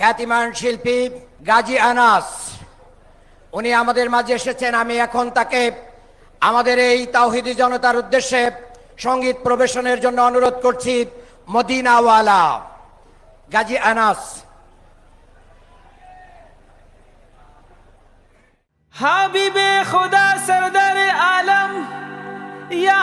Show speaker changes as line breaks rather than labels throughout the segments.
খ্যাতিমান শিল্পী গাজী আনাস, উনি আমাদের মাঝে এসেছেন। আমি এখন তাকে আমাদের এই তাওহিদি জনতার উদ্দেশ্যে সংগীত প্রবেশনের জন্য অনুরোধ করছি, মদিনাওয়ালা গাজী আনাস।
হাবিবে খুদা সরদার আলম, ইয়া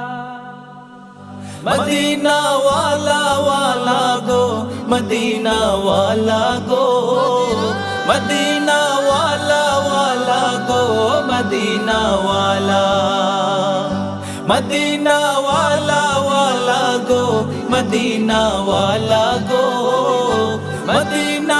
মদিনা ওয়ালা ওয়ালা গো মদিনা ওয়ালা গো মদিনা ওয়ালা ওয়ালা গো মদিনা ওয়ালা মদিনা ওয়ালা ওয়ালা গো মদিনা ওয়ালা গো মদিনা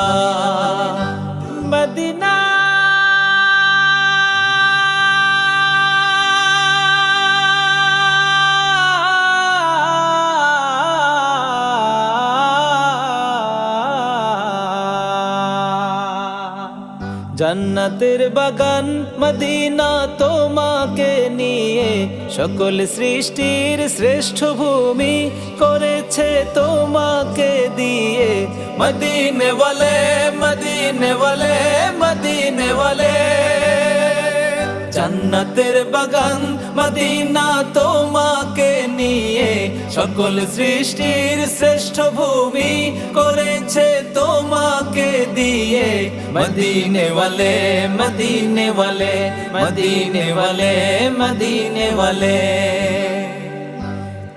জান্নাতের বাগান মদিনা তোমাকে নিয়ে সকল সৃষ্টির শ্রেষ্ঠ ভূমি করেছে তোমাকে দিয়ে। মদিনে বলে মদিনে বলে মদিনে বলে জান্নাতের বাগান মদিনা তোমাকে নিয়ে সকল সৃষ্টির শ্রেষ্ঠ ভূমি করেছে তোমাকে দিয়ে মদিনে ওয়ালে মদিনে ওয়ালে মদিনে ওয়ালে মদিনে ওয়ালে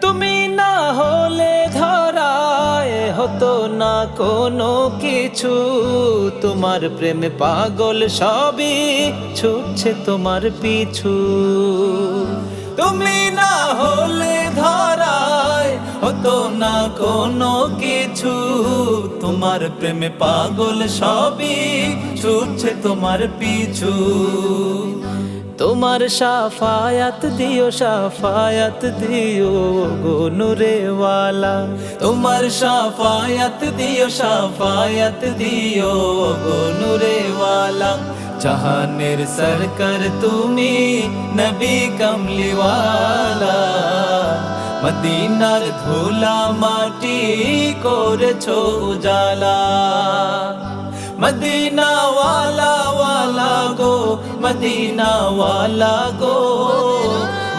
তুমি না হলে ধরায় হতো না কোনো কিছু তোমার প্রেমে পাগল সবই ছুটছে তোমার পিছু। তুমি না হলে ধরায় হতো না কোনো কিছু। তোমার প্রেমে পাগল সবই ছুটছে তোমার পিছু। তোমার সাফায়াত দিও সাফায়াত দিও গো নুরেওয়ালা। তোমার সাফায়াত দিও সাফায়াত দিও গো নুরেওয়ালা। জাহানের সরকার তুমি নবী কমলিওয়ালা। মদিনার ধুলা মাটি করেছ উজালা। মদিনা ওয়ালা গো মদিনা ওয়ালা গো।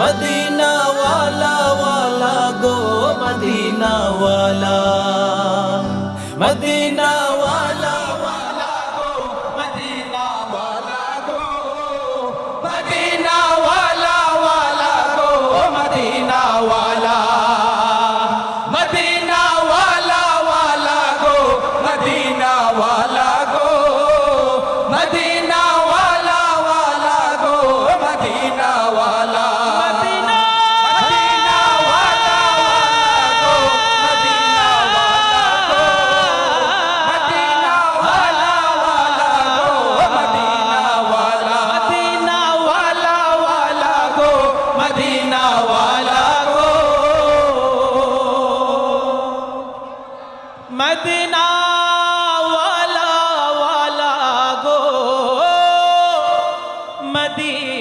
মদিনা ওয়ালা গো মদিনা ওয়ালা নবী